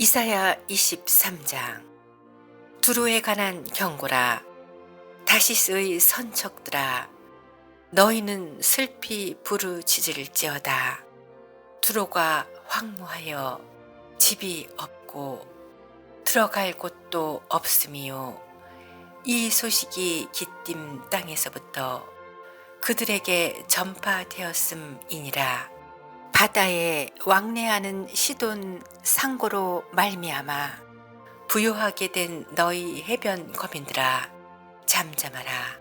이사야 23장. 두로에 관한 경고라. 다시스의 선척들아 너희는 슬피 부르짖을지어다. 두로가 황무하여 집이 없고 들어갈 곳도 없음이요. 이 소식이 기띔 땅에서부터 그들에게 전파되었음이니라 바다에 왕래하는 시돈 상고로 말미암아 부요하게 된 너희 해변 거민들아 잠잠하라.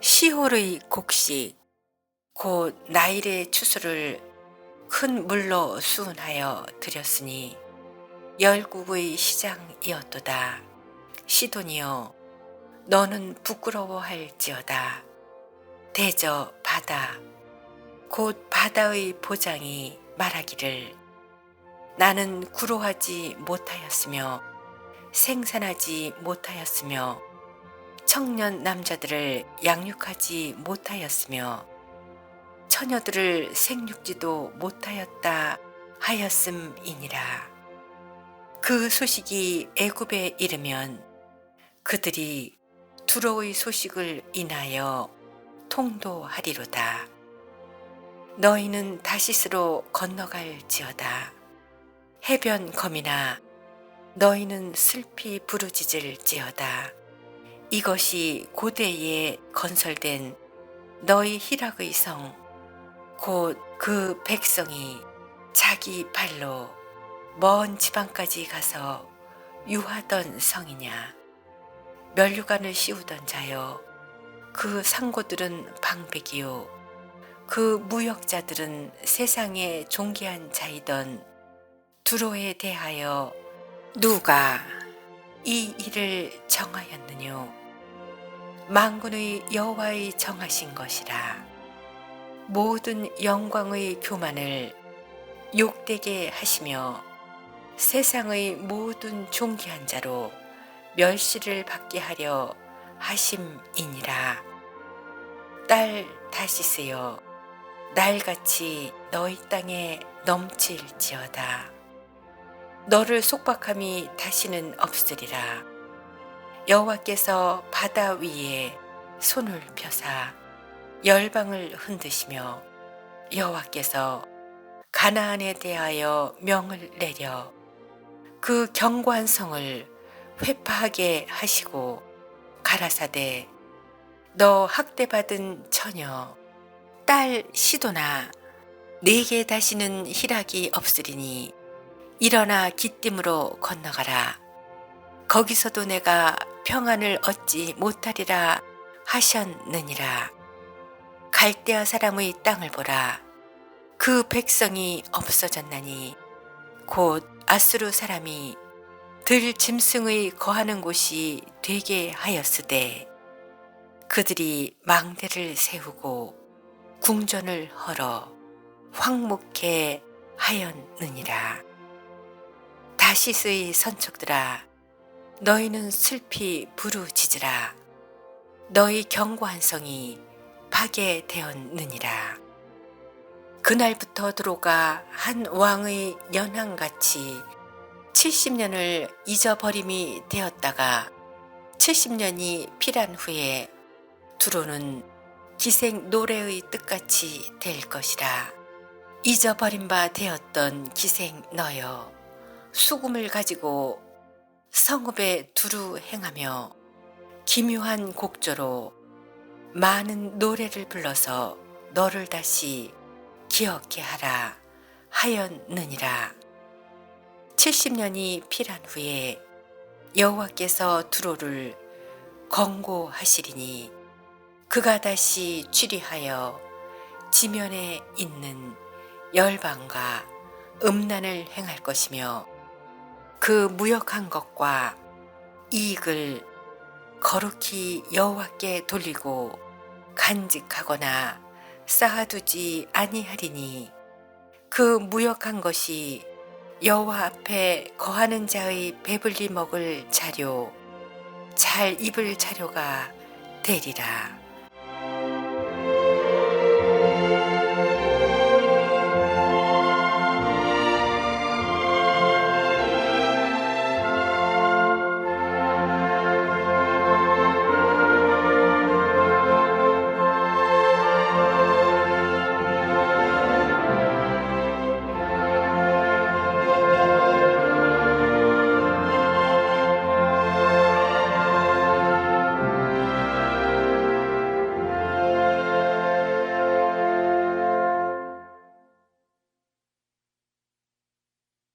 시홀의 곡식 곧 나일의 추수를 큰 물로 수운하여 드렸으니 열국의 시장이었도다. 시돈이여 너는 부끄러워할지어다. 대저 바다 곧 바다의 보장이 말하기를 나는 구로하지 못하였으며 생산하지 못하였으며 청년 남자들을 양육하지 못하였으며 처녀들을 생육지도 못하였다 하였음이니라 그 소식이 애굽에 이르면 그들이 두로의 소식을 인하여 통도하리로다. 너희는 다시스로 건너갈지어다. 해변 검이나 너희는 슬피 부르짖을지어다. 이것이 고대에 건설된 너희 희락의 성, 곧 그 백성이 자기 발로 먼 지방까지 가서 유하던 성이냐. 멸류관을 씌우던 자여, 그 상고들은 방백이요. 그 무역자들은 세상에 존귀한 자이던 두로에 대하여 누가 이 일을 정하였느뇨? 망군의 여호와의 정하신 것이라. 모든 영광의 교만을 욕되게 하시며 세상의 모든 존귀한 자로 멸시를 받게 하려 하심이니라. 딸 다시스여 날같이 너희 땅에 넘칠지어다. 너를 속박함이 다시는 없으리라. 여호와께서 바다 위에 손을 펴사 열방을 흔드시며 여호와께서 가나안에 대하여 명을 내려 그 견고한 성을 회파하게 하시고 가라사대 너 학대받은 처녀 딸 시도나 내게 다시는 희락이 없으리니 일어나 기띔으로 건너가라. 거기서도 내가 평안을 얻지 못하리라 하셨느니라. 갈대아 사람의 땅을 보라. 그 백성이 없어졌나니 곧 아수르 사람이 들 짐승의 거하는 곳이 되게 하였으되 그들이 망대를 세우고 궁전을 헐어 황목해 하였느니라. 다시스의 선척들아, 너희는 슬피 부르짖으라. 너희 견고한 성이 파괴되었느니라. 그날부터 드로가 한 왕의 연항같이 70년을 잊어버림이 되었다가 70년이 필한 후에 두로는 기생 노래의 뜻같이 될 것이라. 잊어버린 바 되었던 기생 너여 수금을 가지고 성읍에 두루 행하며 기묘한 곡조로 많은 노래를 불러서 너를 다시 기억게 하라 하였느니라. 70년이 필한 후에 여호와께서 두로를 권고하시리니 그가 다시 취리하여 지면에 있는 열방과 음란을 행할 것이며 그 무역한 것과 이익을 거룩히 여호와께 돌리고 간직하거나 쌓아두지 아니하리니 그 무역한 것이 여호와 앞에 거하는 자의 배불리 먹을 자료 잘 입을 자료가 되리라.